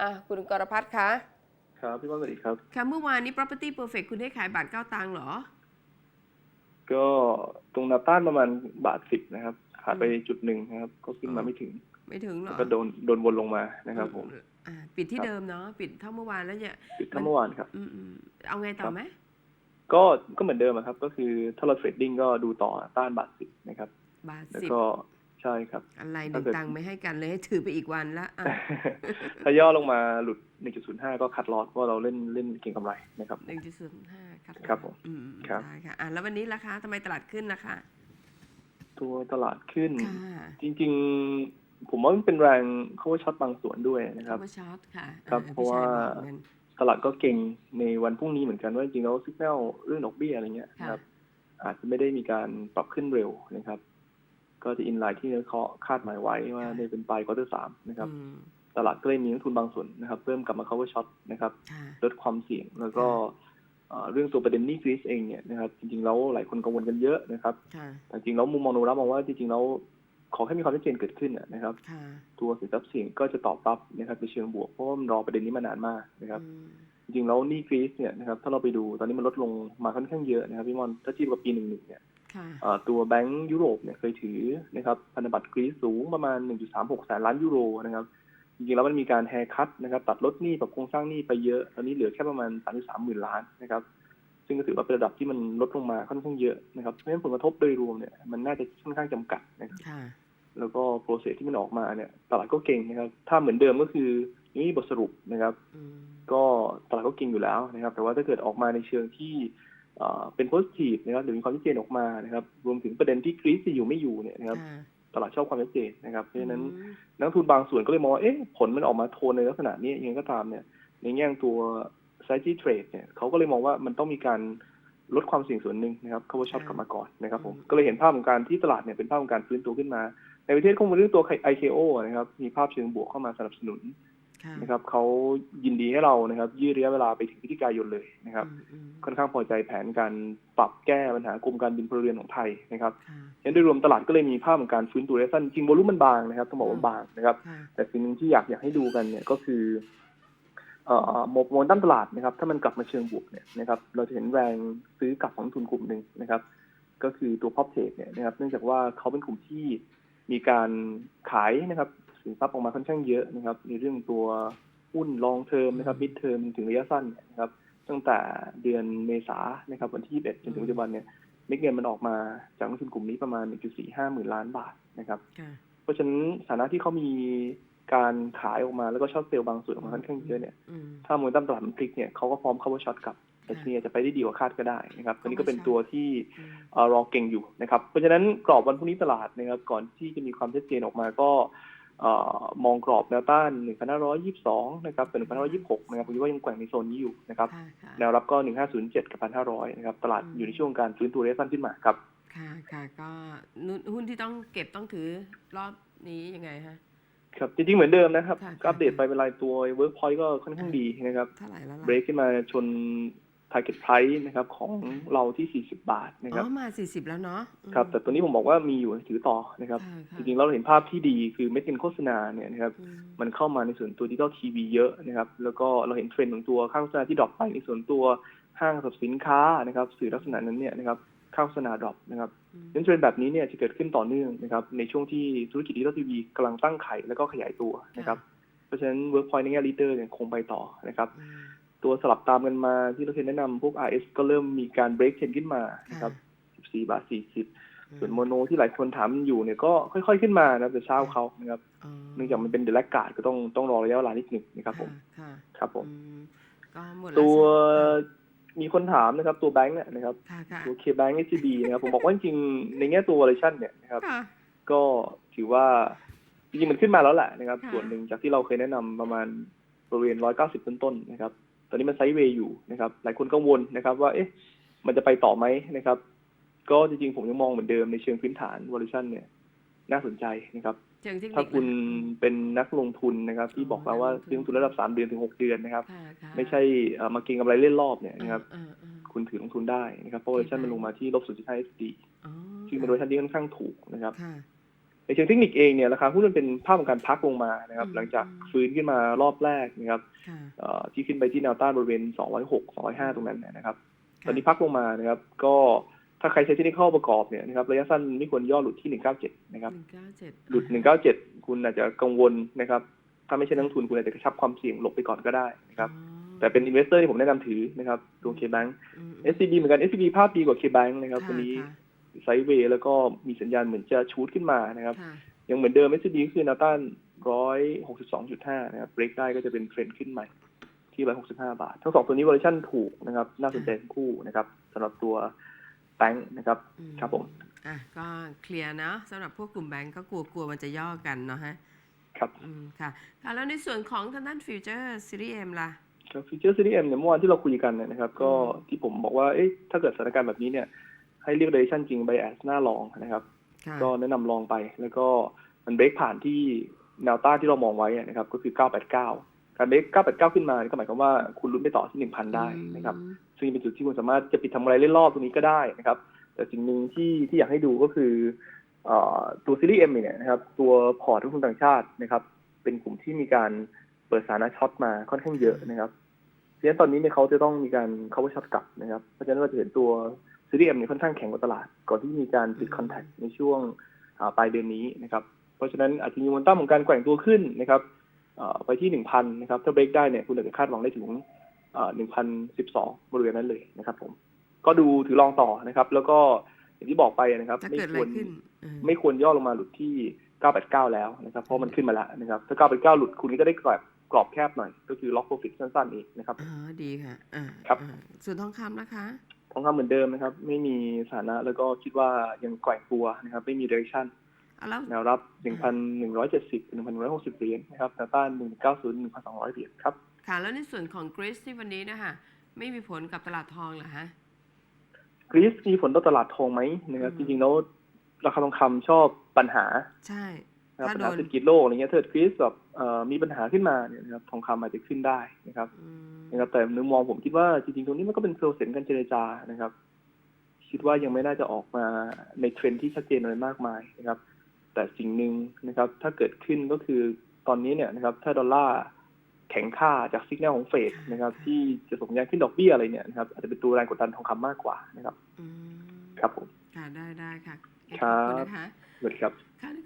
อะคุณกรพัฒน์คะครับพี่ป้อมสวัสดีครับ ค่ะเมื่อวานนี้ property perfect คุณได้ขายบาทเก้าตังค์เหรอ ก็ตรงแนวต้านประมาณบาทสิบนะครับขาดไปจุดหนึ่งนะครับ ก็ขึ้นมาไม่ถึงไม่ถึงเหรแล้วอก็โดนโดนวนลงมานะครับ ผมอ่าปิดที่ครับเดิมเนาะปิดเท่าเมื่อวานแล้วเนี่ยปิดเมื่อวานครับอืมอืมเอาไงต่อไหมก็ก็เหมือนเดิมอะครับ ก็คือถ้าเราเทรดดิ้งก็ดูต่อต้านบาทสิบนะครับ บาทแล้วสิบก็ ใช่ครับ อะไรหถ้านึ่งเกิดตังค์ไม่ให้กันเลยให้ถือไปอีกวันละอะถ้าย่อลงมาหลุด 1.05 ก็คัดลอสเพราะเราเล่นเล่นเก็งกำไรนะครับหนึ่งจุดศูนย์ห้าครับครับผมอืมอืมครับได้ค่ะอะ แล้ววันนี้ราคาทำไมตลาดขึ้นนะคะ ตัวตลาดขึ้นค่ะจริง ๆ ผมว่ามันเป็นแรงเขาว่าช็อตบางส่วนด้วยนะครับเวอร์ช็อตค่ะครับอ่เพราะว่าพี่ชัยบอกงั้นตลาดก็เก่งในวันพรุ่งนี้เหมือนกันว่าจริงๆแล้วสัญญาณเรื่องดอกเบี้ยอะไรเงี้ยค่ะนะครับอาจจะไม่ได้มีการปรับขึ้นเร็วนะครับ ก็จะอินไลน์ที่นักวิเคราะห์คาดหมายไว้ว่าในเป็นปลายควอเตอร์สามนะครับอืมตลาดก็เลยมีนักทุนบางส่วนนะครับเริ่มกลับมา cover short นะครับค่ะลดความเสี่ยงแล้วก็เอ่อเรื่องตัวประเด็นหนี้กรีซเองเนี่ยนะครับจริงๆแล้วหลายคนกังวลกันเยอะนะครับค่ะแต่จริงๆแล้วมุมมองโนรับมองว่าจริงๆแล้วขอแค่มีความชัดเจนเกิดขึ้นนะนะครับค่ะตัวสินทรัพย์เสี่ยงก็จะตอบรับนะครับในเชิงบวกเพราะว่ามันรอประเด็นนี้มานานมากนะครับอืมจริงๆแล้วหนี่กรีซเนี่ยนะครับถ้าเราไปดูตอนนี้มันลดลงมาค่อนข้างเยอะนะครับพี่มอนถ้าเทียบกับปีหนึ่งหนึ่งเนี่ยค่ะเอ่อ ตัวแบงก์ยุโรปเนี่ยเคยถือนะครับพันธบัตรกรีซสูงประมาณ 1.36 แสนล้านยูโรนะครับจริงๆแล้วมันมีการแฮร์คัตนะครับ ตัดลดหนี้ปรับโครงสร้างหนี้ไปเยอะ ตอนนี้เหลือแค่ประมาณ 33หมื่นล้านนะครับ ซึ่งก็ถือว่าเป็นระดับที่มันลดลงมาค่อนข้างเยอะนะครับเพราะฉะนั้นผลกระทบโดยรวมเนี่ยมันน่าจะค่อนข้างจำกัดนะครับค่ะแล้วก็โปรเซสที่มันออกมาเนี่ยตลาดก็เก่งนะครับ ถ้าเหมือนเดิมก็คือนี่บทสรุปนะครับอืมก็ตลาดก็เก่งอยู่แล้วนะครับ แต่ว่าถ้าเกิดออกมาในเชิงที่ เอ่อเป็นโพสิทีฟนะครับหรือมีความชัดเจนออกมานะครับ รวมถึงประเด็นที่กรีซจะอยู่ไม่อยู่เนี่ยนะครับค่ะตลาดชอบความชัดเจนนะครับเพราะฉะนั้นอืมนักลงทุนบางส่วนก็เลยมองว่าเอ๊ะผลมันออกมาโทนในลักษณะนี้ยังไงก็ตามเนี่ย ในแง่ของตัว strategy trade เนี่ยเขาก็เลยมองว่ามันต้องมีการลดความเสี่ยงส่วนหนึ่งนะครับเข้าว่าช็อตกลับมาก่อนนะครับผมก็เลยเห็นภาพของการที่ตลาดเนี่ยเป็นภาพของการฟื้นตัวขึ้นมา ในประเทศข้อมูลเรื่องตัว IKO นะครับมีภาพเชิงบวกเข้ามาสนับสนุนค่ะ นะครับเขายินดีให้เรานะครับ ยืดระยะเวลาไปถึงพฤศจิกายนเลยนะครับอืมอืมค่อนข้างพอใจแผนการปรับแก้ปัญหากรมการบินพลเรือนของไทยนะครับค่ะฉะนั้นโดยรวมตลาดก็เลยมีภาพของการฟื้นตัวระยะสั้นจริงโวลุ่มมันบางนะครับต้องบอกว่าบางนะครับค่ะแต่สิ่งหนึ่งที่อยากอยากให้ดูกันเนี่ยก็คือเอ่อโมโมดัมตลาดนะครับ ถ้ามันกลับมาเชิงบวกเนี่ยนะครับ เราจะเห็นแรงซื้อกลับของทุนกลุ่มหนึ่งนะครับ ก็คือตัวพ o p t เท e เนี่ยนะครับ เนื่องจากว่าเขาเป็นกลุ่มที่มีการขายนะครับ สินทรัพย์ออกมาค่อนข้างเยอะนะครับ ในเรื่องตัวหุ้นลองเทอมนะครับมิดเทอมถึงระยะสั้นเนี่ยนะครับ ตั้งแต่เดือนเมษานะครับ วันที่ 21 จนถึงปัจจุบันเนี่ยเม็ดเงินมันออกมาจากนักทุนกลุ่มนี้ประมาณ 1.45 หมื่นล้านบาทนะครับค่ะเพราะฉะนั้นฐานะที่เขามีการขายออกมาแล้วก็ช็อตเซลล์บางส่วนออกมาค่อนข้างเยอะเนี่ยอืมถ้ามูลตั้มตลาดมันพลิกเนี่ยเขาก็พร้อมเข้าว่าช็อตกลับแต่ทีนี้อาจจะไปได้ดีกว่าคาดก็ได้นะครับตัวนี้ก็เป็นตัวที่อืมเอ่อรอเก่งอยู่นะครับ เพราะฉะนั้นกรอบวันพรุ่งนี้ตลาดนะครับ ก่อนที่จะมีความชัดเจนออกมาก็เอ่อ มองกรอบแนวต้าน 1,522 นะครับเป็น1,526 นะครับผมคิดว่ายังแกว่งในโซนนี้อยู่นะครับค่ะค่ะแนวรับก็ 1507 กับ 1,500 นะครับ ตลาดอยู่ในช่วงการฟื้นตัวระยะสั้นขึ้นมาครับ ค่ะค่ะก็นุหุ้นที่ต้องเก็บต้องถือรอบนี้ยังไงฮะ ครับ จริงๆ เหมือนเดิมนะครับค่ะก็อัปเดตไปเป็นรายตัว Workpoint ก็ค่อนข้างดีนะครับเท่าไหร่แล้วล่ะเบรกขึ้นมาชน target price นะครับของเราที่ 40 บาทนะคอ๋รับอมาสี่สิบแล้วเนาะอืมครับแต่ตัวนี้ผมบอกว่ามีอยู่ถือต่อนะครับค่ะค่ะจริงๆเราเห็นภาพที่ดีคือเม็ดเงินโฆษณาเนี่ยนะครับอืมมันเข้ามาในส่วนตัวดิจิตอลทีวีเยอะนะครับ แล้วก็เราเห็นเทรนด์ของตัวค่าโฆษณาที่ดรอปไปในส่วนตัวห้างสรรพสินค้านะครับ สื่อลักษณะนั้นเนี่ยนะครับค่าโฆษณาดรอปนะครับอืมดังนั้นเทรนด์แบบนี้เนี่ยจะเกิดขึ้นต่อเนื่องนะครับในช่วงที่ธุรกิจดิจิตอลทีวีกำลังตั้งไข่แล้วก็ขยายตัวนะครับ เพราะฉะนั้น Workpoint ในแง่ leader เนี่ยคงไปต่อนะครับอืม ตัวสลับตามกันมาที่เราเคยแนะนำพวก RS ก็เริ่มมีการ break trend ขึ้นมานะครับ 14 บาท 40 ส่วนโมโนที่หลายคนถามอยู่เนี่ยก็ค่อย ๆขึ้นมานะแต่เช้าเขานะครับอ๋อเนื่องจากมันเป็นเดลักกาดก็ต้องต้องรอระยะเวลานิดหนึ่งนะครับผมค่ะครับผมอืมก็หมดแล้ตัวสิมีคนถามนะครับตัวแบงค์เนี่ยนะครับค่ะค่ะตัว K-Bank SCB นะครับผมบอกว่าจริงๆในแง่ตัว valuation เนี่ยนะครับค่ะก็ถือว่าจริงๆมันขึ้นมาแล้วแหละนะครับค่ะส่วนหนึ่งจากที่เราเคยแนะนำประมาณบริเวณ190ต้นๆนะครับต อนนี้มันไซด์เวย์อยู่นะครับ หลายคนกังวลนะครับว่า เอ๊ะ มันจะไปต่อไหมนะครับ ก็จริงๆ ผมยังมองเหมือนเดิมในเชิงพื้นฐาน valuation เนี่ยน่าสนใจนะครับเชิงเทคนิคถ้าคุณนะเป็นนักลงทุนนะครับ ที่อ๋อบอกเราว่านักลงทุนซื้อลงทุนระดับ3เดือนถึง6เดือนนะครับค่ะค่ะไม่ใช่เอ่อมาเก็งกำไรเล่นรอบเนี่ยนะครับอ่าอ่าคุณถือลงทุนได้นะครับเพราะ valuation มันลงมาที่ลบ0.5 SD อ๋อซึ่งเป็น valuation ที่ค่อนข้างถูกนะครับค่ะ ในเชิงเทคนิคเองเนี่ยราคาหุ้นมันเป็นภาพของการพักลงมานะครับอืมหลังจากอืมฟื้นขึ้นมารอบแรกนะครับค่ะเอ่อที่ขึ้นไปที่แนวต้านบริเวณ 206 205 ตรงนั้นนะครับค่ะตอนนี้พักลงมานะครับ ก็ถ้าใครใช้เทคนิคประกอบเนี่ยนะครับระยะสั้นไม่ควรย่อหลุดที่ 197 นะครับหนึ่งเก้าเจ็ดหลุด 197 คุณอาจจะกังวลนะครับ ถ้าไม่ใช่นักลงทุนคุณอาจจะกระชับความเสี่ยงหลบไปก่อนก็ได้นะครับ แต่เป็น investor ที่ผมแนะนำถือนะครับตัว KBank SCB เหมือนกัน SCB ภาพดีกว่า KBank นะครับตัวนี้ ไซด์เวย์แล้วก็มีสัญญาณเหมือนจะชูดขึ้นมานะครับค่ะยังเหมือนเดิม SCB ก็คือแนวต้าน162.5นะครับเบรกได้ก็จะเป็นเทรนด์ขึ้นใหม่ที่165บาท ทั้งสองตัวนี้วอลชั่นถูกนะครับ น่าสนใจทั้งคู่นะครับสำหรับตัวแบงค์นะครับอืครับผม อะ ก็เคลียร์เนาะสำหรับพวกกลุ่มแบงก์ก็กลัวกลัวมันจะย่อกันเนาะฮะ ครับ อืม ค่ะ ค่ะ แล้วในส่วนของทางด้านฟิวเจอร์ซีรีส์เอ็มล่ะฟิวเจอร์ซีรีส์เอ็มเนี่ยเมื่อวานที่เราคุยกันเนี่ยนะครับ ก็อืมที่ผมบอกว่า เอ๊ะ ถ้าเกิดสถานการณ์แบบนี้เนี่ย ให้เรียกเดเรชั่นจริง by as หน้าลองนะครับค่ะก็แนะนำลองไป แล้วก็มันเบรกผ่านที่แนวต้านที่เรามองไว้นะครับ ก็คือ 989 การเบรก989 ขึ้นมา ก็หมายความว่าคุณลุ้นไปต่อที่ 1,000 ได้นะครับอืมซึ่งเป็นจุดที่คุณสามารถจะปิดทำอะไรเล่นรอบตรงนี้ก็ได้นะครับ แต่สิ่งหนึ่งที่ที่อยากให้ดูก็คือเอ่อตัวซีรีส์เอ็มเนี่ยนะครับ ตัวพอร์ตทุกคนต่างชาตินะครับ เป็นกลุ่มที่มีการเปิดสถานะช็อตมาค่อนข้างเยอะนะครับเพราะฉะนั้นตอนนี้เนี่ยเขาจะต้องมีการ cover ช็อตกลับนะครับ เพราะฉะนั้นเราจะเห็นตัว ซีรีส์เอ็มเนี่ยค่อนข้างแข็งกว่าตลาด ก่อนที่มีการปิดคอนแทคในช่วงอ่าปลายเดือนนี้นะครับ เพราะฉะนั้นอาจจะมีมวลตั้มของการแกว่งตัวขึ้นนะครับเอ่อไปที่หนึ่งพันนะครับ ถ้าเบรกได้เนี่ยคุณอาจจะคาดหวังได้ถึงหนึ่งพันสิบสองบริเวณนั้นเลยนะครับ ผม ก็ดูถือลองต่อนะครับ แล้วก็อย่างที่บอกไปนะครับจะไม่เกิดอะคไรวรขึ้นเออไม่ควรย่อลงมาหลุดที่989แล้วนะครับ เพราะมันขึ้นมาแล้วนะครับ ถ้า989หลุดคุณก็จะได้กรอบกรอบแคบหน่อย ก็คือล็อกโปรฟิตสั้นๆเองนะครับอ๋อดีค่ะอ่าครับอ่าส่วนทองคำนะคะ ทองคำเหมือนเดิมนะครับ ไม่มีสถานะแล้วก็คิดว่ายังแกว่งตัวนะครับ ไม่มี direction เอาแล้วแนวรับ 1,170ถึง1,160 เหรียญนะครับแนวต้าน 190 1,200 เหรียญครับ ค่ะ แล้วในส่วนของกรีซที่วันนี้นะคะไม่มีผลกับตลาดทองเหรอฮะกรีซมีผลต่อตลาดทองไหมนะครับอืจมริงๆแล้วราคาทองคำชอบปัญหา ใช่นะครับถ้าปัญโดหานเศรษฐกิจโลกอะไรเงี้ยถ้าเกิดกรีซแบบเอ่อมีปัญหาขึ้นมาเนี่ยนะครับทองคำอาจจะขึ้นได้นะครับอืม นะครับ แต่ในมุมมองผมคิดว่าจริงๆตรงนี้มันก็เป็นโปรเซสการเจรจานะครับ คิดว่ายังไม่น่าจะออกมาในเทรนด์ที่ชัดเจนอะไรมากมายนะครับ แต่สิ่งหนึ่งนะครับ ถ้าเกิดขึ้นก็คือตอนนี้เนี่ยนะครับ ถ้าดอลลาร์แข็งค่าจากสัญญาณของเฟดนะครับ ที่จะส่งสัญญาณขึ้นดอกเบี้ยอะไรเนี่ยนะครับอาจจะเป็นตัวแรงกดดันทองคำมากกว่านะครับอืมครับผมค่ะได้ได้ค่ะครับขอบคุณนะคะสวัสดีครับ